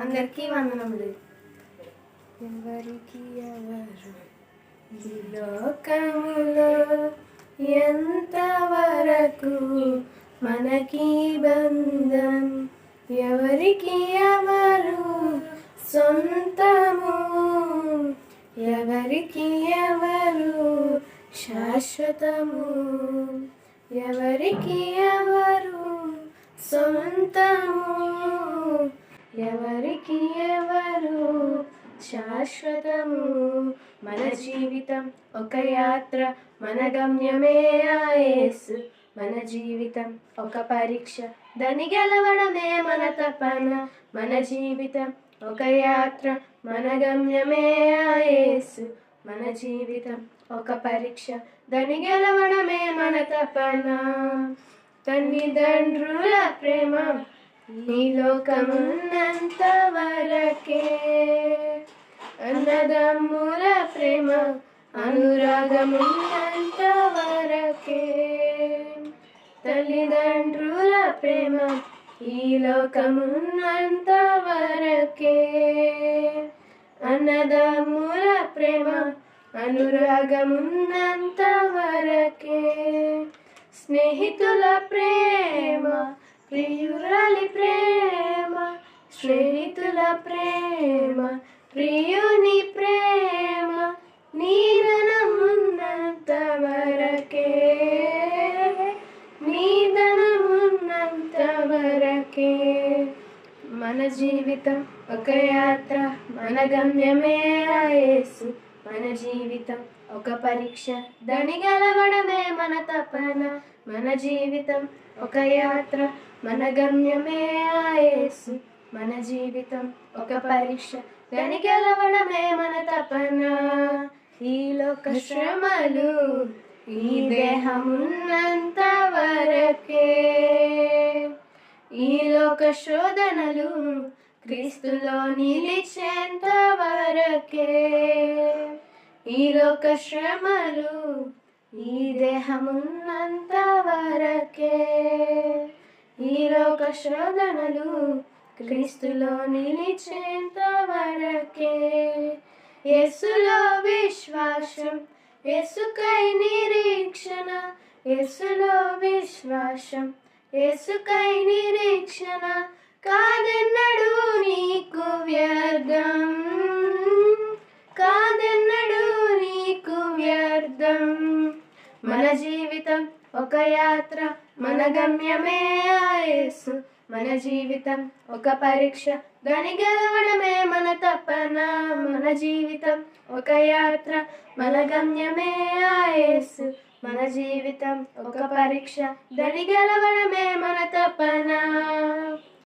అందరికీ వందనములు. ఎవరికి ఎవరు? ఈ లోకములో ఎంతవరకు మనకి బంధం? ఎవరికి ఎవరు సొంతము? ఎవరికి ఎవరు శాశ్వతము? ఎవరికి ఎవరు సొంతము? ఎవరికి ఎవరు శాశ్వతము? మన జీవితం ఒక యాత్ర మన గమ్యమే ఆయేసు మన జీవితం ఒక పరీక్ష దాని గెలవడమే మన తపన. మన జీవితం ఒక యాత్ర మన గమ్యమే ఆయేసు మన జీవితం ఒక పరీక్ష దాని గెలవడమే మన తపన. తల్లిదండ్రుల ప్రేమ నీలోకమున్నంత వరకే అన్నదమ్ముల ప్రేమ అనురాగమున్నంత వరకే తల్లిదండ్రుల ప్రేమ ఈ లోకమున్నంత వరకే అన్నదమ్ముల ప్రేమ అనురాగమున్నంత వరకే స్నేహితుల ప్రేమ ప్రియురాలి ప్రేమ స్నేహితుల ప్రేమ ప్రియుని ప్రేమ నీదనమున్నంత వరకే. నీదనమున్నంత వరకే. మన జీవితం ఒక యాత్ర మన గమ్యమే ఆయేసు మన జీవితం ఒక పరీక్ష. దాని గెలవడమే మన తపన. మన జీవితం ఒక యాత్ర. మన గమ్యమే ఆయేసు మన జీవితం ఒక పరీక్ష. దాని గెలవడమే మన తపన. ఈ లోక శ్రమలు ఈ దేహమున్నంత వరకే ఈ లోక శోధనలు క్రీస్తులో నిలిచేంత వరకే ఈ లోక శ్రమలు ఈ దేహమున్నంత వరకే. ఈ లోక శోధనలు క్రీస్తులో నిలిచేంత వరకే. ఎస్సులో విశ్వాసం ఎసుకై నిరీక్షణ ఎస్సులో విశ్వాసం ఎసుకై నిరీక్షణ. మన జీవితం ఒక యాత్ర మన గమ్యమే ఆయేసు మన జీవితం ఒక పరీక్ష దాని గెలవడమే మన తపన. మన జీవితం ఒక యాత్ర మన గమ్యమే ఆయేసు మన జీవితం ఒక పరీక్ష దాని గెలవడమే మన తపన.